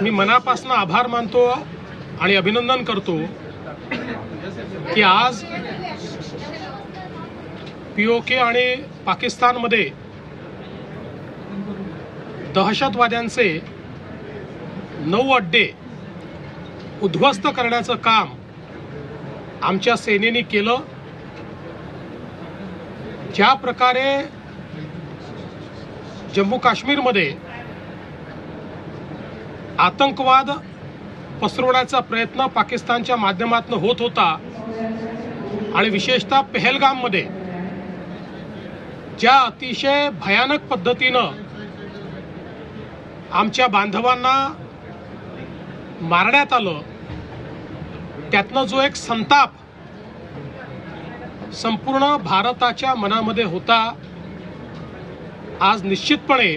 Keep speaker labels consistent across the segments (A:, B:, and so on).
A: मी मनापासून आभार मानतो आणि अभिनंदन करतो की आज पीओके आणि पाकिस्तानमध्ये दहशतवाद्यांचे नऊ अड्डे उद्ध्वस्त करण्याचं काम आमच्या सेनेने केलं. ज्या प्रकारे जम्मू काश्मीरमध्ये आतंकवाद पसरवण्याचा प्रयत्न पाकिस्तानच्या माध्यमातून होत होता. आणि विशेषतः पेहलगाममध्ये ज्या अतिशय भयानक पद्धतीनं आमच्या बांधवांना मारण्यात आलं त्यातनं जो एक संताप संपूर्ण भारताच्या मनामध्ये होता आज निश्चितपणे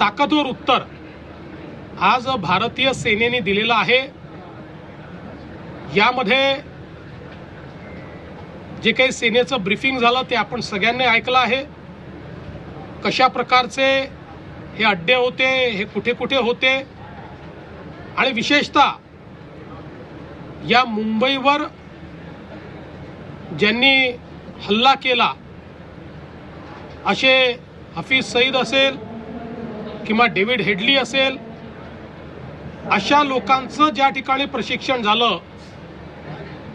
A: ताकदवर उत्तर. आज भारतीय सेनेने दिलेलं आहे. यामध्ये जे काही सेनेचं ब्रीफिंग झालं ते आपण सगळ्यांनी ऐकलं आहे. कशा प्रकारचे हे अड्डे होते हे कुठे कुठे होते? आणि विशेषतः या मुंबईवर ज्यांनी हल्ला केला असे हफीज सईद असेल किंवा डेव्हिड हेडली असेल अशा लोकांचं ज्या ठिकाणी प्रशिक्षण झालं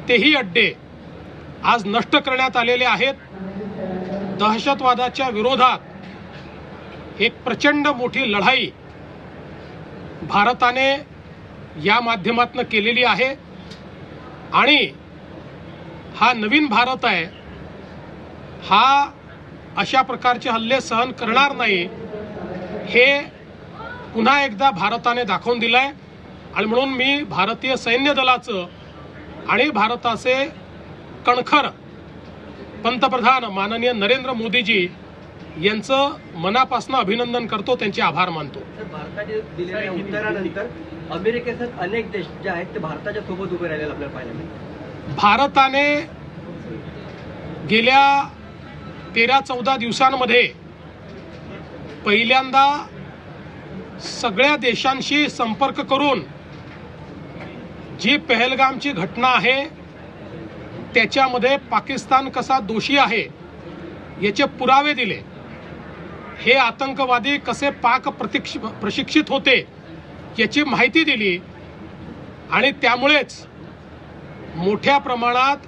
A: तेही अड्डे आज नष्ट करण्यात आलेले आहेत. दहशतवादाच्या विरोधात एक प्रचंड मोठी लढाई भारताने या माध्यमातून केलेली आहे. आणि हा नवीन भारत आहे हा अशा प्रकारचे हल्ले सहन करणार नाही हे पुन्हा एकदा भारताने दाखवून दिलंय. आणि म्हणून मी भारतीय सैन्य दलाचं आणि भारताचे कणखर पंतप्रधान माननीय नरेंद्र मोदीजी यांचं मनापासून अभिनंदन करतो त्यांचे आभार मानतो.
B: दिलेल्या उत्तरानंतर अमेरिकेसह अनेक देश जे आहेत ते भारताच्या सोबत उभे राहिलेले आपल्याला पाहायला मिळतात
A: भारताने गेल्या तेरा चौदा दिवसांमध्ये पहिल्यांदा सगळ्या देशांशी संपर्क करून जी पहलगामची घटना आहे त्याच्यामध्ये पाकिस्तान कसा दोषी आहे याचे पुरावे दिले. हे आतंकवादी कसे पाक प्रतिक्ष प्रशिक्षित होते याची माहिती दिली आणि त्यामुळेच मोठ्या प्रमाणात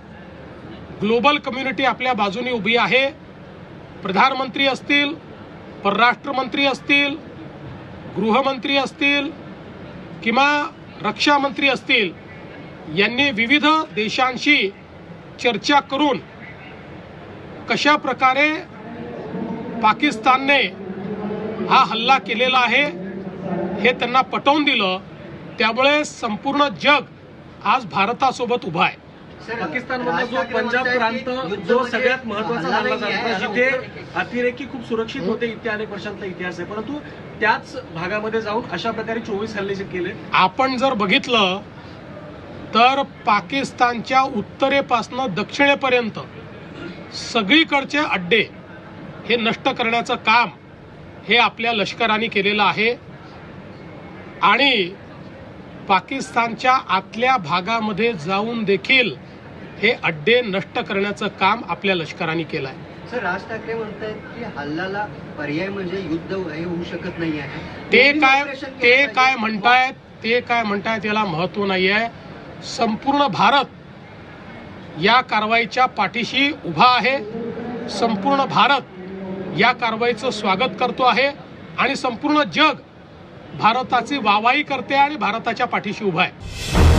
A: ग्लोबल कम्युनिटी आपल्या बाजूने उभी आहे. प्रधानमंत्री असतील परराष्ट्र मंत्री असतील गृहमंत्री असतील किंवा रक्षामंत्री असतील यांनी विविध देशांशी चर्चा करून कशा प्रकारे पाकिस्तानने हा हल्ला केलेला आहे हे त्यांना पटवून दिलं त्यामुळे संपूर्ण जग आज भारतासोबत उभा आहे.
C: पाकिस्तानमधला जो पंजाब प्रांत जो सगळ्यात महत्त्वाचा मानला जातो जिथे अतिरेकी खूप सुरक्षित होते इथे अनेक वर्षांचा इतिहास आहे. परंतु त्याच भागामध्ये जाऊन अशा प्रकारे चोवीस हल्ले जे केले
A: आपण जर बघितलं तर पाकिस्तानच्या उत्तरेपासनं दक्षिणेपर्यंत सगळीकडचे अड्डे हे नष्ट करण्याचं काम हे आपल्या लष्कराने केलेलं आहे. आणि पाकिस्तानच्या आतल्या भागामध्ये जाऊन देखील हे अड्डे नष्ट करण्याचं काम आपल्या लष्कराने केलं आहे
B: सर राज ठाकरे म्हणतायत की हल्ल्याला पर्याय म्हणजे युद्ध होऊ शकत नाही आहे.
A: ते काय ते. काय म्हणतायत ते काय म्हणतायत याला महत्त्व नाही आहे संपूर्ण भारत या कारवाईच्या पाठीशी उभा आहे. संपूर्ण भारत या कारवाईचं स्वागत करतो आहे आणि संपूर्ण जग भारताची वाहवाही करते आणि भारताच्या पाठीशी उभा आहे.